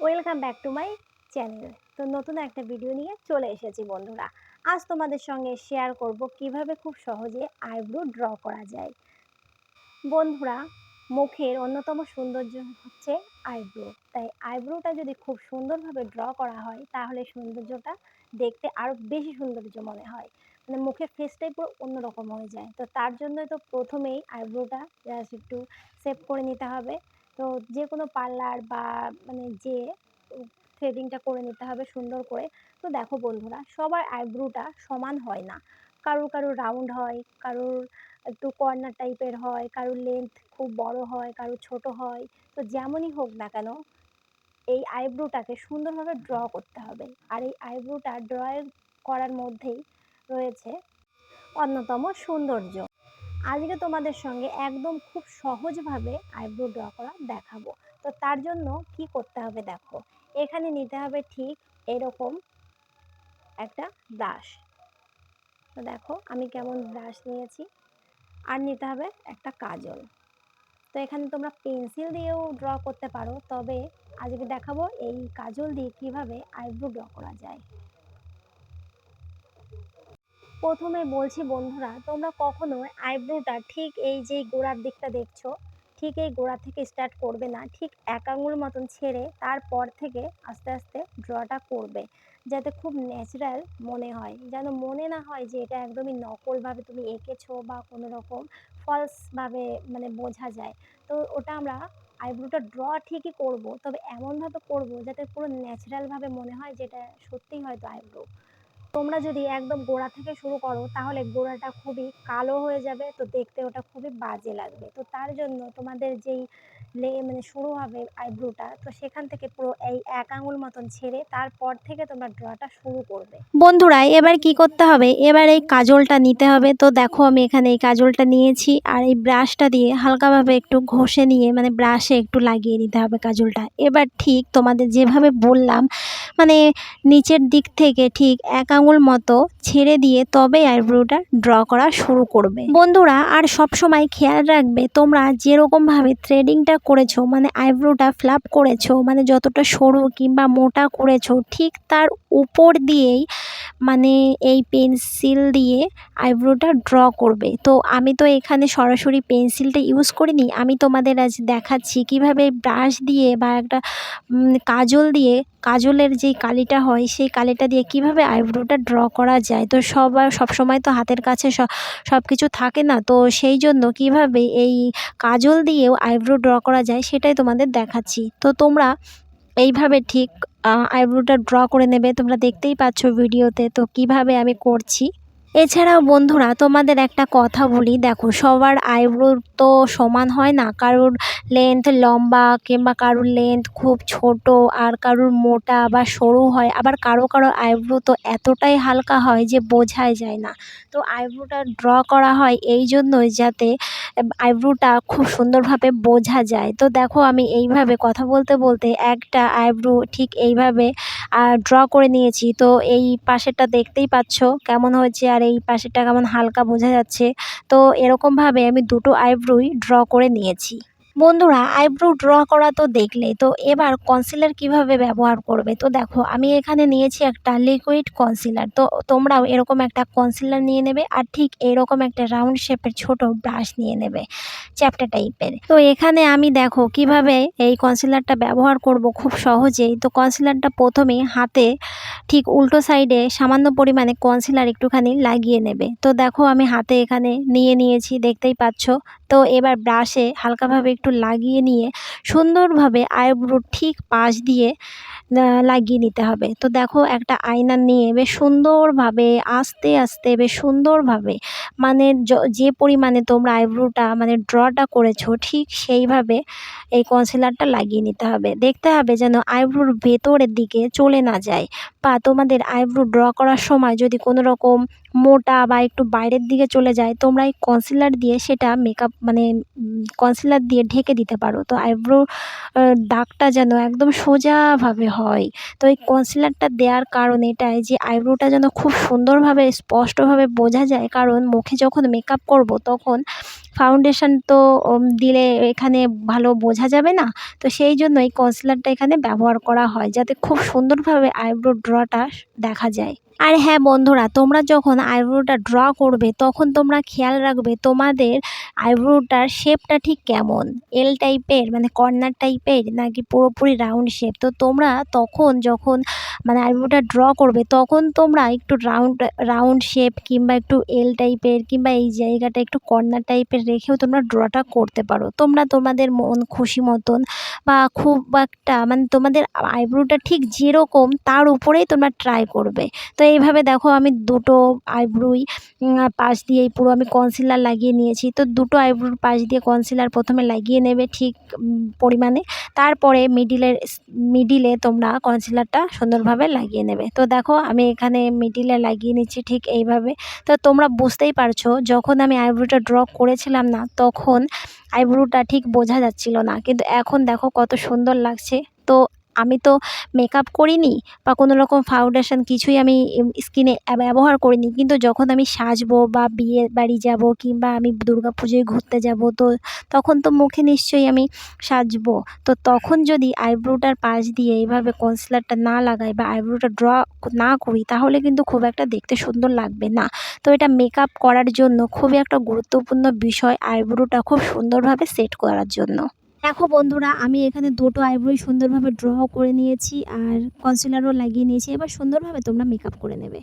Welcome back to my channel তো নতুন একটা ভিডিও নিয়ে চলে এসেছি বন্ধুরা। আজ তোমাদের সঙ্গে শেয়ার করব কীভাবে খুব সহজে আইব্রো ড্র করা যায়। বন্ধুরা, মুখের অন্যতম সৌন্দর্য হচ্ছে আইব্রো তাই আইব্রোটা যদি খুব সুন্দরভাবে ড্র করা হয়, তাহলে সৌন্দর্যটা দেখতে আরও বেশি সৌন্দর্য মনে হয়। মানে মুখের ফেসটাই পুরো অন্যরকম হয়ে যায়। তো তার জন্যই তো প্রথমেই আইব্রোটা জাস্ট একটু সেভ করে নিতে হবে। তো যে কোনো পার্লার বা মানে যে থ্রেডিংটা করে নিতে হবে সুন্দর করে। তো দেখো বন্ধুরা, সবার আইব্রোটা সমান হয় না। কারুর কারুর রাউন্ড হয়, কারুর একটু কর্নার টাইপের হয়, কারুর লেন্থ খুব বড় হয়, কারুর ছোট হয়। তো যেমনই হোক না কেন, এই আইব্রোটাকে সুন্দরভাবে ড্র করতে হবে। আর এই আইব্রোটা ড্রয়ের করার মধ্যেই রয়েছে অন্যতম সৌন্দর্য। আজকে তোমাদের সঙ্গে একদম খুব সহজভাবে আইব্রো ড্র করা দেখাবো। তো তার জন্য কি করতে হবে দেখো, এখানে নিতে হবে ঠিক এরকম একটা ব্রাশ তো দেখো, আমি কেমন ব্রাশ নিয়েছি। আর নিতে হবে একটা কাজল। তো এখানে তোমরা পেন্সিল দিয়েও ড্র করতে পারো, তবে আজকে দেখাবো এই কাজল দিয়ে কীভাবে আইব্রো ড্র করা যায়। প্রথমে বলছি, বন্ধুরা, তোমরা কখনো আইব্রোটা ঠিক এই যে গোড়ার দিকটা দেখছ, ঠিক এই গোড়া থেকে স্টার্ট করবে না। ঠিক এক আঙুল মতন ছেড়ে তারপর থেকে আস্তে আস্তে ড্রটা করবে, যাতে খুব ন্যাচারাল মনে হয়। যেন মনে না হয় যে এটা একদমই নকলভাবে তুমি এঁকেছো বা কোনো রকম ফলসভাবে মানে বোঝা যায়। তো ওটা আমরা আইব্রোটা ড্র ঠিকই করব, তবে এমনভাবে করব যাতে পুরো ন্যাচারালভাবে মনে হয় যে এটা সত্যিই হয়তো আইব্রো। তোমরা যদি একদম গোড়া থেকে শুরু করো, তাহলে গোড়াটা খুবই কালো হয়ে যাবে, তো দেখতে ওটা খুবই বাজে লাগবে। তো তার জন্য তোমাদের যেই লে মানে শুরু হবে আইব্রোটা। তো সেখান থেকে পুরো এই এক আঙুল মতন ছেড়ে তারপর থেকে তোমরা ড্রটা শুরু করবে। বন্ধুরা, এবার কি করতে হবে? এবার এই কাজলটা নিতে হবে। তো দেখো আমি এখানে এই কাজলটা নিয়েছি আর এই ব্রাশটা দিয়ে হালকাভাবে একটু ঘষে নিয়ে মানে ব্রাশে একটু লাগিয়ে নিতে হবে কাজলটা। এবার ঠিক তোমাদের যেভাবে বললাম মানে নিচের দিক থেকে ঠিক এক আঙুল মতো ছেড়ে দিয়ে তবে আইব্রোটা ড্র করা শুরু করবে। বন্ধুরা, আর সব সময় খেয়াল রাখবে, তোমরা যেরকমভাবে থ্রেডিংটা করেছ মানে আইব্রোটা ফ্ল্যাপ করেছ মানে যতটা সরু কিংবা মোটা করেছ, ঠিক তার উপর দিয়েই মানে এই পেন্সিল দিয়ে আইব্রোটা ড্র করবে। তো আমি তো এখানে সরাসরি পেন্সিলটা ইউজ করিনি, আমি তোমাদের আজ দেখাচ্ছি কীভাবে ব্রাশ দিয়ে বা একটা কাজল দিয়ে কাজলের যেই কালিটা হয়, সেই কালিটা দিয়ে কীভাবে আইব্রোটা ড্র করা যায়? তো সবার, সবসময় তো হাতের কাছে সব সব কিছু থাকে না। তো সেই জন্য কীভাবে এই কাজল দিয়েও আইব্রো ড্র করা যায় সেটাই তোমাদের দেখাচ্ছি। তো তোমরা এইভাবে ঠিক আইব্রোটা ড্র করে নেবে। তোমরা দেখতেই পাচ্ছ ভিডিওতে। তো কীভাবে আমি করছি? এছাড়াও বন্ধুরা, তোমাদের একটা কথা বলি। দেখো, সবার আইব্রো তো সমান হয় না। কারোর লেন্থ লম্বা কিংবা কারোর লেন্থ খুব ছোট, আর কারোর মোটা বা সরু হয়, আবার কারও কারও আইব্রো তো এতটাই হালকা হয় যে বোঝাই যায় না। তো আইব্রোটা ড্র করা হয় এই জন্যই যাতে আইব্রোটা খুব সুন্দরভাবে বোঝা যায়। তো দেখো, আমি এইভাবে কথা বলতে বলতে একটা আইব্রো ঠিক এইভাবে ড্র করে নিয়েছি। তো এই পাশেরটা দেখতেই পাচ্ছ কেমন হয়েছে আর এই পাশেরটা কেমন হালকা বোঝা যাচ্ছে। তো এরকমভাবে আমি দুটো আইব্রোই ড্র করে নিয়েছি। বন্ধুরা আইব্রো ড্র করা তো দেখলে তো এবার কনসিলার কীভাবে ব্যবহার করবে? তো দেখো, আমি এখানে নিয়েছি একটা লিকুইড কনসিলার তো তোমরাও এরকম একটা কনসিলার নিয়ে নেবে আর ঠিক এরকম একটা রাউন্ড শেপের ছোট ব্রাশ নিয়ে নেবে চ্যাপ্টা টাইপের তো এখানে আমি দেখো কীভাবে এই কনসিলারটা ব্যবহার করব খুব সহজেই। তো কনসিলারটা প্রথমে হাতে ঠিক উল্টো সাইডে সামান্য পরিমাণে কনসিলার একটুখানি লাগিয়ে নেবে। তো দেখো আমি হাতে এখানে নিয়ে নিয়েছি, দেখতেই পাচ্ছ। তো এবার ব্রাশে হালকাভাবে একটু লাগিয়ে নিয়ে সুন্দরভাবে আইব্রো ঠিক পাশ দিয়ে লাগিয়ে নিতে হবে। তো দেখো একটা আয়না নিয়ে বেশ সুন্দরভাবে, আস্তে আস্তে বেশ সুন্দরভাবে মানে যে পরিমাণে তোমরা আইব্রোটা মানে ড্রটা করেছ ঠিক সেইভাবে এই কনসিলারটা লাগিয়ে নিতে হবে। দেখতে হবে যেন আইব্রোর ভেতরের দিকে চলে না যায় বা তোমাদের আইব্রো ড্র করার সময় যদি কোনো রকম মোটা বা একটু বাইরের দিকে চলে যায়, তোমরা এই কনসিলার দিয়ে সেটা মেকআপ মানে কনসিলার দিয়ে ঢেকে দিতে পারো। তো আইব্রো দাগটা যেন একদম সোজাভাবে হয়। তো এই কনসিলারটা দেওয়ার কারণ এটাই যে আইব্রোটা যেন খুব সুন্দরভাবে, স্পষ্টভাবে বোঝা যায়। কারণ মুখে যখন মেকআপ করব তখন ফাউন্ডেশন তো দিলে এখানে ভালো বোঝা যাবে না। তো সেই জন্য এই কনসিলারটা এখানে ব্যবহার করা হয় যাতে খুব সুন্দরভাবে আইব্রো ড্রটা দেখা যায়। আর হ্যাঁ বন্ধুরা, তোমরা যখন আইব্রোটা ড্র করবে, তখন তোমরা খেয়াল রাখবে তোমাদের আইব্রোটার শেপটা ঠিক কেমন? এল টাইপের মানে কর্নার টাইপের নাকি পুরোপুরি রাউন্ড শেপ তো তোমরা তখন যখন মানে আইব্রোটা ড্র করবে, তখন তোমরা একটু রাউন্ড রাউন্ড শেপ কিংবা একটু এল টাইপের কিংবা এই জায়গাটা একটু কর্নার টাইপের রেখেও তোমরা ড্রটা করতে পারো। তোমরা তোমাদের মন খুশি মতন বা খুব একটা মানে তোমাদের আইব্রোটা ঠিক যেরকম, তার উপরেই তোমরা ট্রাই করবে। তো এইভাবে দেখো আমি দুটো আইব্রুই পাশ দিয়েই পুরো আমি কনসিলার লাগিয়ে নিয়েছি। তো দুটো আইব্রুর পাশ দিয়ে কনসিলার প্রথমে লাগিয়ে নেবে ঠিক পরিমাণে। তারপরে মিডিলের মিডিলে তোমরা কনসিলারটা সুন্দরভাবে লাগিয়ে নেবে। তো দেখো আমি এখানে মিডিলে লাগিয়ে নিচ্ছি ঠিক এইভাবে। তো তোমরা বুঝতেই পারছ, যখন আমি আইব্রুটা ড্র করেছিলাম না, তখন আইব্রুটা ঠিক বোঝা যাচ্ছিল না। কিন্তু এখন দেখো কত সুন্দর লাগছে। তো আমি তো মেকআপ করিনি বা কোনো রকম ফাউন্ডেশন কিছুই আমি স্কিনে ব্যবহার করিনি। কিন্তু যখন আমি সাজবো বা বিয়ে বাড়ি যাব কিংবা আমি দুর্গা পুজোয় ঘুরতে যাব, তো তখন তো মুখে নিশ্চয়ই আমি সাজবো। তো তখন যদি আইব্রোটার পাশ দিয়ে এইভাবে কনসিলারটা না লাগাই বা আইব্রোটা ড্র না করি, তাহলে কিন্তু খুব একটা দেখতে সুন্দর লাগবে না। তো এটা মেকআপ করার জন্য খুবই একটা গুরুত্বপূর্ণ বিষয় আইব্রোটা খুব সুন্দরভাবে সেট করার জন্য। দেখো বন্ধুরা, আমি এখানে দুটো আইব্রোই সুন্দরভাবে ড্র করে নিয়েছি আর কনসিলারও লাগিয়ে নিয়েছি। এবার সুন্দরভাবে তোমরা মেকআপ করে নেবে।